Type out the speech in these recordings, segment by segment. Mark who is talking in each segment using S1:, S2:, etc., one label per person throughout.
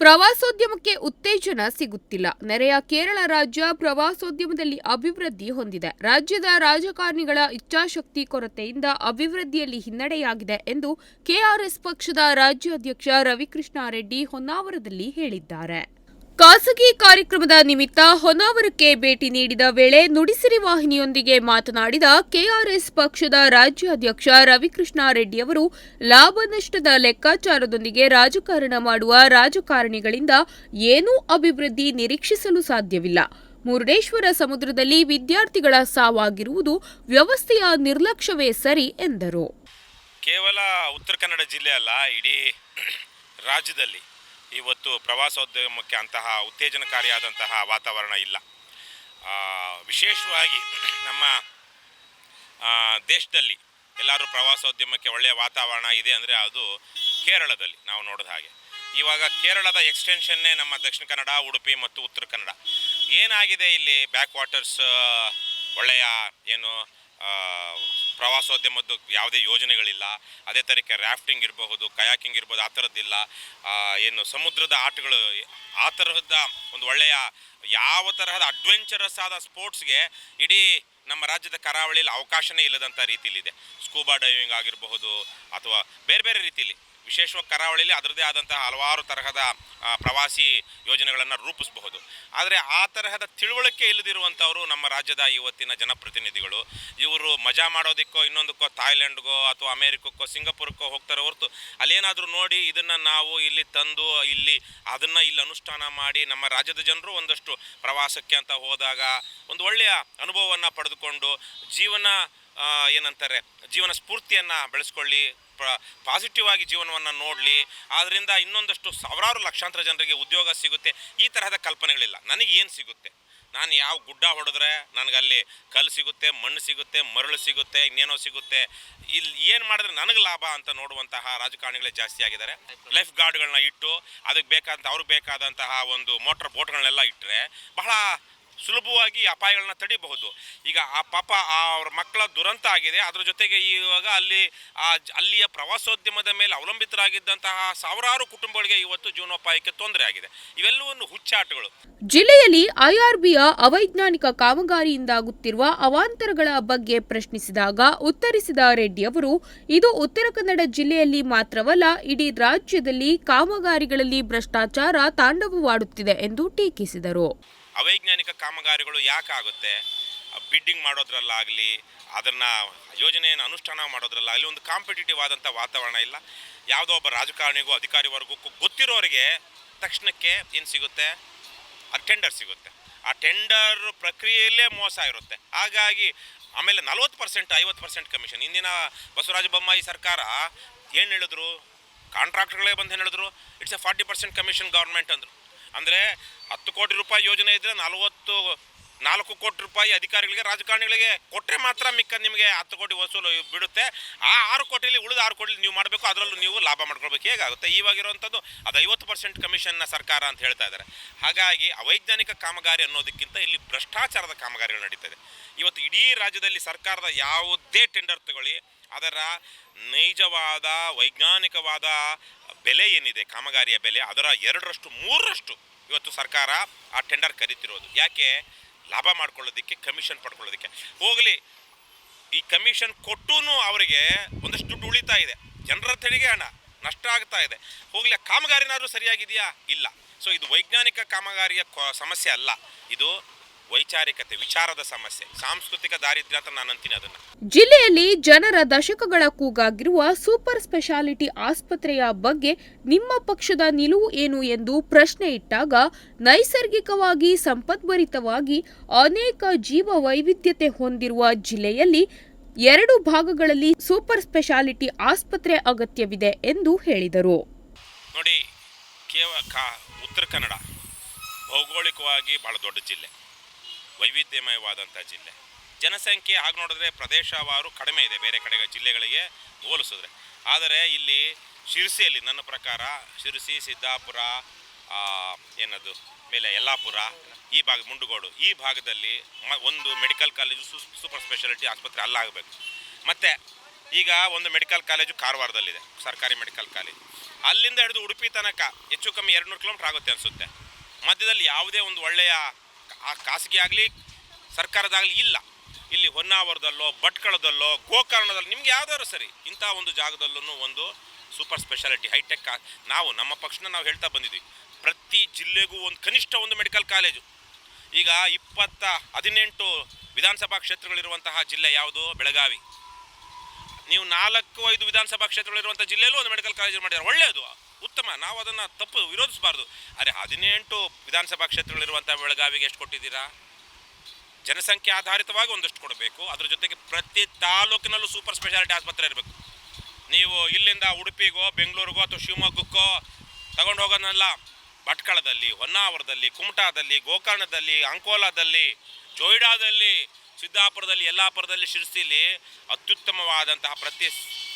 S1: ಪ್ರವಾಸೋದ್ಯಮಕ್ಕೆ ಉತ್ತೇಜನ ಸಿಗುತ್ತಿಲ್ಲ. ನೆರೆಯ ಕೇರಳ ರಾಜ್ಯ ಪ್ರವಾಸೋದ್ಯಮದಲ್ಲಿ ಅಭಿವೃದ್ಧಿ ಹೊಂದಿದೆ. ರಾಜ್ಯದ ರಾಜಕಾರಣಿಗಳ ಇಚ್ಛಾಶಕ್ತಿ ಕೊರತೆಯಿಂದ ಅಭಿವೃದ್ಧಿಯಲ್ಲಿ ಹಿನ್ನಡೆಯಾಗಿದೆ ಎಂದು ಕೆಆರ್ಎಸ್ ಪಕ್ಷದ ರಾಜ್ಯಾಧ್ಯಕ್ಷ ರವಿಕೃಷ್ಣ ರೆಡ್ಡಿ ಹೊನ್ನಾವರದಲ್ಲಿ ಹೇಳಿದ್ದಾರೆ. ಖಾಸಗಿ ಕಾರ್ಯಕ್ರಮದ ನಿಮಿತ್ತ ಹೊನ್ನಾವರಕ್ಕೆ ಭೇಟಿ ನೀಡಿದ ವೇಳೆ ನುಡಿಸಿರಿ ವಾಹಿನಿಯೊಂದಿಗೆ ಮಾತನಾಡಿದ ಕೆಆರ್ಎಸ್ ಪಕ್ಷದ ರಾಜ್ಯಾಧ್ಯಕ್ಷ ರವಿಕೃಷ್ಣ ರೆಡ್ಡಿ ಅವರು, ಲಾಭ ನಷ್ಟದ ಲೆಕ್ಕಾಚಾರದೊಂದಿಗೆ ರಾಜಕಾರಣ ಮಾಡುವ ರಾಜಕಾರಣಿಗಳಿಂದ ಏನೂ ಅಭಿವೃದ್ಧಿ ನಿರೀಕ್ಷಿಸಲು ಸಾಧ್ಯವಿಲ್ಲ. ಮುರುಡೇಶ್ವರ ಸಮುದ್ರದಲ್ಲಿ ವಿದ್ಯಾರ್ಥಿಗಳ ಸಾವಾಗಿರುವುದು ವ್ಯವಸ್ಥೆಯ ನಿರ್ಲಕ್ಷ್ಯವೇ ಸರಿ ಎಂದರು.
S2: ಕೇವಲ ಉತ್ತರ ಕನ್ನಡ ಜಿಲ್ಲೆ ಅಲ್ಲ, ಇಡೀ ರಾಜ್ಯದಲ್ಲಿ. ಇವತ್ತು ಪ್ರವಾಸೋದ್ಯಮಕ್ಕೆ ಅಂತಹ ಉತ್ತೇಜನಕಾರಿಯಾದಂತಹ ವಾತಾವರಣ ಇಲ್ಲ. ವಿಶೇಷವಾಗಿ ನಮ್ಮ ದೇಶದಲ್ಲಿ ಎಲ್ಲರೂ ಪ್ರವಾಸೋದ್ಯಮಕ್ಕೆ ಒಳ್ಳೆಯ ವಾತಾವರಣ ಇದೆ ಅಂದರೆ ಅದು ಕೇರಳದಲ್ಲಿ ನಾವು ನೋಡಿದ ಹಾಗೆ. ಇವಾಗ ಕೇರಳದ ಎಕ್ಸ್ಟೆನ್ಷನ್ನೇ ನಮ್ಮ ದಕ್ಷಿಣ ಕನ್ನಡ, ಉಡುಪಿ ಮತ್ತು ಉತ್ತರ ಕನ್ನಡ. ಏನಾಗಿದೆ ಇಲ್ಲಿ ಬ್ಯಾಕ್ ವಾಟರ್ಸ್ ಒಳ್ಳೆಯ ಏನು ಪ್ರವಾಸೋದ್ಯಮದ್ದು ಯಾವುದೇ ಯೋಜನೆಗಳಿಲ್ಲ. ಅದೇ ತರೀಕೆ ರ್ಯಾಫ್ಟಿಂಗ್ ಇರಬಹುದು, ಕಯಾಕಿಂಗ್ ಇರ್ಬೋದು ಆ ಥರದ್ದಿಲ್ಲ ಏನು ಸಮುದ್ರದ ಆಟಗಳು, ಆ ತರಹದ ಒಂದು ಒಳ್ಳೆಯ ಯಾವ ತರಹದ ಅಡ್ವೆಂಚರಸ್ ಆದ ಸ್ಪೋರ್ಟ್ಸ್ಗೆ ಇಡೀ ನಮ್ಮ ರಾಜ್ಯದ ಕರಾವಳಿಯಲ್ಲಿ ಅವಕಾಶನೇ ಇಲ್ಲದಂಥ ರೀತಿಯಲ್ಲಿದೆ. ಸ್ಕೂಬಾ ಡೈವಿಂಗ್ ಆಗಿರಬಹುದು ಅಥವಾ ಬೇರೆ ಬೇರೆ ರೀತಿಯಲ್ಲಿ ವಿಶೇಷವಾಗಿ ಕರಾವಳಿಯಲ್ಲಿ ಅದರದೇ ಆದಂತಹ ಹಲವಾರು ತರಹದ ಪ್ರವಾಸಿ ಯೋಜನೆಗಳನ್ನು ರೂಪಿಸಬಹುದು. ಆದರೆ ಆ ತರಹದ ತಿಳುವಳಿಕೆ ಇಲ್ಲದಿರುವಂಥವರು ನಮ್ಮ ರಾಜ್ಯದ ಇವತ್ತಿನ ಜನಪ್ರತಿನಿಧಿಗಳು. ಇವರು ಮಜಾ ಮಾಡೋದಕ್ಕೋ, ಇನ್ನೊಂದಕ್ಕೋ ಥಾಯ್ಲೆಂಡ್ಗೋ ಅಥವಾ ಅಮೇರಿಕಕ್ಕೋ, ಸಿಂಗಪುರಕ್ಕೋ ಹೋಗ್ತಾರೆ ಹೊರತು ಅಲ್ಲೇನಾದರೂ ನೋಡಿ ಇದನ್ನು ನಾವು ಇಲ್ಲಿ ತಂದು, ಇಲ್ಲಿ ಅದನ್ನು ಇಲ್ಲಿ ಅನುಷ್ಠಾನ ಮಾಡಿ ನಮ್ಮ ರಾಜ್ಯದ ಜನರು ಒಂದಷ್ಟು ಪ್ರವಾಸಕ್ಕೆ ಅಂತ ಹೋದಾಗ ಒಂದು ಒಳ್ಳೆಯ ಅನುಭವವನ್ನು ಪಡೆದುಕೊಂಡು ಜೀವನ ಏನಂತಾರೆ, ಜೀವನ ಸ್ಫೂರ್ತಿಯನ್ನು ಬೆಳೆಸ್ಕೊಳ್ಳಿ ಪಾಸಿಟಿವ್ ಆಗಿ ಜೀವನವನ್ನು ನೋಡಲಿ. ಆದ್ದರಿಂದ ಇನ್ನೊಂದಷ್ಟು ಸಾವಿರಾರು ಲಕ್ಷಾಂತರ ಜನರಿಗೆ ಉದ್ಯೋಗ ಸಿಗುತ್ತೆ. ಈ ತರಹದ ಕಲ್ಪನೆಗಳಿಲ್ಲ. ನನಗೆ ಏನು ಸಿಗುತ್ತೆ? ನಾನು ಯಾವ ಗುಡ್ಡ ಹೊಡೆದ್ರೆ ನನಗಲ್ಲಿ ಕಲ್ಲು ಸಿಗುತ್ತೆ, ಮಣ್ಣು ಸಿಗುತ್ತೆ, ಮರಳು ಸಿಗುತ್ತೆ, ಇನ್ನೇನೋ ಸಿಗುತ್ತೆ. ಇಲ್ಲಿ ಏನು ಮಾಡಿದ್ರೆ ನನಗೆ ಲಾಭ ಅಂತ ನೋಡುವಂತಹ ರಾಜಕಾರಣಿಗಳೇ ಜಾಸ್ತಿ ಆಗಿದ್ದಾರೆ. ಲೈಫ್ ಗಾರ್ಡ್ಗಳನ್ನ ಇಟ್ಟು ಅದಕ್ಕೆ ಬೇಕಾದಂಥ ಅವ್ರಿಗೆ ಬೇಕಾದಂತಹ ಒಂದು ಮೋಟ್ರ್ ಬೋಟ್ಗಳನ್ನೆಲ್ಲ ಇಟ್ಟರೆ ಬಹಳ ಸುಲಭವಾಗಿ ಅಪಾಯಗಳನ್ನ ತಡಿಬಹುದು. ಈಗ ಆ ಪಾಪ ಆ ಅವ್ರ ಮಕ್ಕಳ ದುರಂತ ಆಗಿದೆ. ಅದರ ಜೊತೆಗೆ ಇವಾಗ ಅಲ್ಲಿ ಆ ಅಲ್ಲಿಯ ಪ್ರವಾಸೋದ್ಯಮದ ಮೇಲೆ ಅವಲಂಬಿತರಾಗಿದ್ದಂತಹ ಸಾವಿರಾರು ಕುಟುಂಬಗಳಿಗೆ ಇವತ್ತು ಜೀವನೋಪಾಯಕ್ಕೆ ತೊಂದರೆ ಆಗಿದೆ. ಇವೆಲ್ಲವನ್ನು ಹುಚ್ಚಾಟಗಳು.
S1: ಜಿಲ್ಲೆಯಲ್ಲಿ ಐಆರ್ಬಿಯ ಅವೈಜ್ಞಾನಿಕ ಕಾಮಗಾರಿಯಿಂದಾಗುತ್ತಿರುವ ಅವಾಂತರಗಳ ಬಗ್ಗೆ ಪ್ರಶ್ನಿಸಿದಾಗ ಉತ್ತರಿಸಿದ ರೆಡ್ಡಿ ಅವರು, ಇದು ಉತ್ತರ ಕನ್ನಡ ಜಿಲ್ಲೆಯಲ್ಲಿ ಮಾತ್ರವಲ್ಲ, ಇಡೀ ರಾಜ್ಯದಲ್ಲಿ ಕಾಮಗಾರಿಗಳಲ್ಲಿ ಭ್ರಷ್ಟಾಚಾರ ತಾಂಡವವಾಡುತ್ತಿದೆ ಎಂದು ಟೀಕಿಸಿದರು.
S2: ಅವೈಜ್ಞಾನಿಕ ಕಾಮಗಾರಿಗಳು ಯಾಕಾಗುತ್ತೆ ಬಿಡ್ಡಿಂಗ್ ಮಾಡೋದ್ರಲ್ಲಾಗಲಿ, ಅದನ್ನು ಯೋಜನೆಯನ್ನು ಅನುಷ್ಠಾನ ಮಾಡೋದ್ರಲ್ಲಾಗಲಿ, ಒಂದು ಕಾಂಪಿಟೇಟಿವ್ ಆದಂಥ ವಾತಾವರಣ ಇಲ್ಲ. ಯಾವುದೋ ಒಬ್ಬ ರಾಜಕಾರಣಿಗೂ ಅಧಿಕಾರಿ ವರ್ಗಕ್ಕೂ ಗೊತ್ತಿರೋರಿಗೆ ತಕ್ಷಣಕ್ಕೆ ಏನು ಸಿಗುತ್ತೆ? ಆ ಟೆಂಡರ್ ಸಿಗುತ್ತೆ. ಆ ಟೆಂಡರ್ ಪ್ರಕ್ರಿಯೆಯಲ್ಲೇ ಮೋಸ ಇರುತ್ತೆ. ಹಾಗಾಗಿ ಆಮೇಲೆ ನಲ್ವತ್ತು ಪರ್ಸೆಂಟ್ ಐವತ್ತು ಪರ್ಸೆಂಟ್ ಕಮಿಷನ್ ಇಂದಿನ ಬಸವರಾಜ ಬೊಮ್ಮಾಯಿ ಸರ್ಕಾರ ಏನು ಹೇಳಿದ್ರು? ಕಾಂಟ್ರಾಕ್ಟ್ಗಳೇ ಬಂದು ಹೇಳಿದ್ರು? It's a forty percent commission government ಅಂದರು. ಅಂದರೆ ಹತ್ತು ಕೋಟಿ ರೂಪಾಯಿ ಯೋಜನೆ ಇದ್ದರೆ ನಲವತ್ತು, ನಾಲ್ಕು ಕೋಟಿ ರೂಪಾಯಿ ಅಧಿಕಾರಿಗಳಿಗೆ, ರಾಜಕಾರಣಿಗಳಿಗೆ ಕೊಟ್ಟರೆ ಮಾತ್ರ ಮಿಕ್ಕ ನಿಮಗೆ ಹತ್ತು ಕೋಟಿ ವಸೂಲು ಬಿಡುತ್ತೆ. ಆ ಆರು ಕೋಟಿಯಲ್ಲಿ ಉಳಿದ ಆರು ಕೋಟಿಲಿ ನೀವು ಮಾಡಬೇಕು, ಅದರಲ್ಲೂ ನೀವು ಲಾಭ ಮಾಡ್ಕೊಳ್ಬೇಕು. ಹೇಗಾಗುತ್ತೆ? ಇವಾಗಿರುವಂಥದ್ದು ಅದು ಐವತ್ತು ಪರ್ಸೆಂಟ್ ಕಮಿಷನ್ನ ಸರ್ಕಾರ ಅಂತ ಹೇಳ್ತಾ ಇದ್ದಾರೆ. ಹಾಗಾಗಿ ಅವೈಜ್ಞಾನಿಕ ಕಾಮಗಾರಿ ಅನ್ನೋದಕ್ಕಿಂತ ಇಲ್ಲಿ ಭ್ರಷ್ಟಾಚಾರದ ಕಾಮಗಾರಿಗಳು ನಡೀತದೆ ಇವತ್ತು ಇಡೀ ರಾಜ್ಯದಲ್ಲಿ ಸರ್ಕಾರದ ಯಾವುದೇ ಟೆಂಡರ್ ತಗೊಳ್ಳಿ ಅದರ ನೈಜವಾದ, ವೈಜ್ಞಾನಿಕವಾದ ಬೆಲೆ ಏನಿದೆ, ಕಾಮಗಾರಿಯ ಬೆಲೆ? ಅದರ ಎರಡರಷ್ಟು, ಮೂರರಷ್ಟು ಇವತ್ತು ಸರ್ಕಾರ ಆ ಟೆಂಡರ್ ಕರೀತಿರೋದು. ಯಾಕೆ? ಲಾಭ ಮಾಡ್ಕೊಳ್ಳೋದಕ್ಕೆ ಕಮಿಷನ್ ಪಡ್ಕೊಳ್ಳೋದಕ್ಕೆ. ಹೋಗಲಿ, ಈ ಕಮಿಷನ್ ಕೊಟ್ಟೂ ಅವರಿಗೆ ಒಂದಷ್ಟು ದುಡ್ಡು ಉಳಿತಾ ಇದೆ. ಜನರ ತೆರಿಗೆ ಹಣ, ನಷ್ಟ ಆಗ್ತಾ ಇದೆ. ಹೋಗಲಿ ಕಾಮಗಾರಿನಾದರೂ ಸರಿಯಾಗಿದೆಯಾ? ಇಲ್ಲ. ಸೊ ಇದು ವೈಜ್ಞಾನಿಕ ಕಾಮಗಾರಿಯ ಸಮಸ್ಯೆ ಅಲ್ಲ. ಇದು ವೈಚಾರಿಕತೆ ವಿಚಾರದ ಸಮಸ್ಯೆ ಸಾಂಸ್ಕೃತಿಕ ದಾರಿದ್ರ್ಯ ಅಂತ ನಾನು ಅಂತೀನಿ ಅದನ್ನ.
S1: ಜಿಲ್ಲೆಯಲ್ಲಿ ಜನರ ದಶಕಗಳ ಕೂಗಾಗಿರುವ ಸೂಪರ್ ಸ್ಪೆಷಾಲಿಟಿ ಆಸ್ಪತ್ರೆಯ ಬಗ್ಗೆ ನಿಮ್ಮ ಪಕ್ಷದ ನಿಲುವು ಏನು ಎಂದು ಪ್ರಶ್ನೆ ಇಟ್ಟಾಗ ನೈಸರ್ಗಿಕವಾಗಿ ಸಂಪದ್ಭರಿತವಾಗಿ ಅನೇಕ ಜೀವ ವೈವಿಧ್ಯತೆ ಹೊಂದಿರುವ ಜಿಲ್ಲೆಯಲ್ಲಿ ಎರಡು ಭಾಗಗಳಲ್ಲಿ ಸೂಪರ್ ಸ್ಪೆಷಾಲಿಟಿ ಆಸ್ಪತ್ರೆ ಅಗತ್ಯವಿದೆ ಎಂದು ಹೇಳಿದರು.
S2: ನೋಡಿ ಉತ್ತರ ಕನ್ನಡ ಭೌಗೋಳಿಕವಾಗಿ ಬಹಳ ದೊಡ್ಡ ಜಿಲ್ಲೆ. ವೈವಿಧ್ಯಮಯವಾದಂಥ ಜಿಲ್ಲೆ. ಜನಸಂಖ್ಯೆ ಹಾಗೆ ನೋಡಿದ್ರೆ ಪ್ರದೇಶವಾರು ಕಡಿಮೆ ಇದೆ ಬೇರೆ ಕಡೆಗೆ ಜಿಲ್ಲೆಗಳಿಗೆ ಹೋಲಿಸಿದ್ರೆ. ಆದರೆ ಇಲ್ಲಿ ಶಿರಸಿಯಲ್ಲಿ ನನ್ನ ಪ್ರಕಾರ ಶಿರಸಿ, ಸಿದ್ದಾಪುರ ಏನದು ಮೇಲೆ ಯಲ್ಲಾಪುರ, ಈ ಭಾಗ ಮುಂಡುಗೋಡು, ಈ ಭಾಗದಲ್ಲಿ ಒಂದು ಮೆಡಿಕಲ್ ಕಾಲೇಜು ಸೂಪರ್ ಸ್ಪೆಷಾಲಿಟಿ ಆಸ್ಪತ್ರೆ ಅಲ್ಲಾಗಬೇಕು ಮತ್ತು ಈಗ ಒಂದು ಮೆಡಿಕಲ್ ಕಾಲೇಜು ಕಾರವಾರದಲ್ಲಿದೆ, ಸರ್ಕಾರಿ ಮೆಡಿಕಲ್ ಕಾಲೇಜು. ಅಲ್ಲಿಂದ ಹಿಡಿದು ಉಡುಪಿ ತನಕ ಹೆಚ್ಚು ಕಮ್ಮಿ ಎರಡು ನೂರು ಕಿಲೋಮೀಟ್ರ್ ಆಗುತ್ತೆ ಅನಿಸುತ್ತೆ. ಮಧ್ಯದಲ್ಲಿ ಯಾವುದೇ ಒಂದು ಒಳ್ಳೆಯ ಆ ಖಾಸಗಿ ಆಗಲಿ ಸರ್ಕಾರದಾಗಲಿ ಇಲ್ಲ. ಇಲ್ಲಿ ಹೊನ್ನಾವರದಲ್ಲೋ, ಭಟ್ಕಳದಲ್ಲೋ, ಗೋಕರ್ಣದಲ್ಲಿ ನಿಮ್ಗೆ ಯಾವ್ದಾದ್ರು ಸರಿ ಇಂಥ ಒಂದು ಜಾಗದಲ್ಲೂ ಒಂದು ಸೂಪರ್ ಸ್ಪೆಷಾಲಿಟಿ ಹೈಟೆಕ್ ನಾವು ನಮ್ಮ ಪಕ್ಷನ ನಾವು ಹೇಳ್ತಾ ಬಂದಿದ್ವಿ ಪ್ರತಿ ಜಿಲ್ಲೆಗೂ ಒಂದು ಕನಿಷ್ಠ ಒಂದು ಮೆಡಿಕಲ್ ಕಾಲೇಜು ಈಗ ಇಪ್ಪತ್ತ ಹದಿನೆಂಟು ವಿಧಾನಸಭಾ ಕ್ಷೇತ್ರಗಳಿರುವಂತಹ ಜಿಲ್ಲೆ ಯಾವುದು? ಬೆಳಗಾವಿ. ನೀವು ನಾಲ್ಕು, ಐದು ವಿಧಾನಸಭಾ ಕ್ಷೇತ್ರಗಳಿರುವಂಥ ಜಿಲ್ಲೆಯಲ್ಲೂ ಒಂದು ಮೆಡಿಕಲ್ ಕಾಲೇಜು ಮಾಡಿದ್ದಾರೆ. ಒಳ್ಳೆಯದು. ಉತ್ತಮ. ನಾವು ಅದನ್ನು ತಪ್ಪು ವಿರೋಧಿಸಬಾರ್ದು. ಅರೆ ಹದಿನೆಂಟು ವಿಧಾನಸಭಾ ಕ್ಷೇತ್ರಗಳಿರುವಂಥ ಬೆಳಗಾವಿಗೆ ಎಷ್ಟು ಕೊಟ್ಟಿದ್ದೀರಾ? ಜನಸಂಖ್ಯೆ ಆಧಾರಿತವಾಗಿ ಒಂದಷ್ಟು ಕೊಡಬೇಕು. ಅದ್ರ ಜೊತೆಗೆ ಪ್ರತಿ ತಾಲೂಕಿನಲ್ಲೂ ಸೂಪರ್ ಸ್ಪೆಷಾಲಿಟಿ ಆಸ್ಪತ್ರೆ ಇರಬೇಕು. ನೀವು ಇಲ್ಲಿಂದ ಉಡುಪಿಗೋ, ಬೆಂಗಳೂರಿಗೋ ಅಥವಾ ಶಿವಮೊಗ್ಗಕ್ಕೋ ತಗೊಂಡು ಹೋಗೋದನ್ನೆಲ್ಲ. ಭಟ್ಕಳದಲ್ಲಿ, ಹೊನ್ನಾವರದಲ್ಲಿ, ಕುಮಟಾದಲ್ಲಿ, ಗೋಕರ್ಣದಲ್ಲಿ, ಅಂಕೋಲಾದಲ್ಲಿ, ಜೋಯಿಡಾದಲ್ಲಿ, ಸಿದ್ದಾಪುರದಲ್ಲಿ, ಯಲ್ಲಾಪುರದಲ್ಲಿ, ಶಿರಸಿಲಿ ಅತ್ಯುತ್ತಮವಾದಂತಹ ಪ್ರತಿ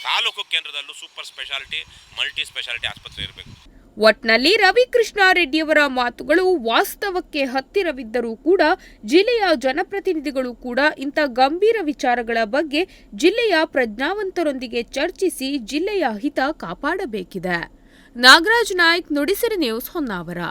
S2: ತಾಲೂಕು ಕೇಂದ್ರದಲ್ಲೂ ಸೂಪರ್ ಸ್ಪೆಷಾಲಿಟಿ, ಮಲ್ಟಿ ಸ್ಪೆಷಾಲಿಟಿ ಆಸ್ಪತ್ರೆ ಇರಬೇಕು.
S1: ಒಟ್ನಲ್ಲಿ ರವಿಕೃಷ್ಣ ರೆಡ್ಡಿಯವರ ಮಾತುಗಳು ವಾಸ್ತವಕ್ಕೆ ಹತ್ತಿರವಿದ್ದರೂ ಕೂಡ ಜಿಲ್ಲೆಯ ಜನಪ್ರತಿನಿಧಿಗಳು ಕೂಡ ಇಂಥ ಗಂಭೀರ ವಿಚಾರಗಳ ಬಗ್ಗೆ ಜಿಲ್ಲೆಯ ಪ್ರಜ್ಞಾವಂತರೊಂದಿಗೆ ಚರ್ಚಿಸಿ ಜಿಲ್ಲೆಯ ಹಿತ ಕಾಪಾಡಬೇಕಿದೆ. ನಾಗರಾಜ್ ನಾಯ್ಕ್, ನುಡಿಸಿರಿ ನ್ಯೂಸ್ ಹೊನ್ನಾವರ.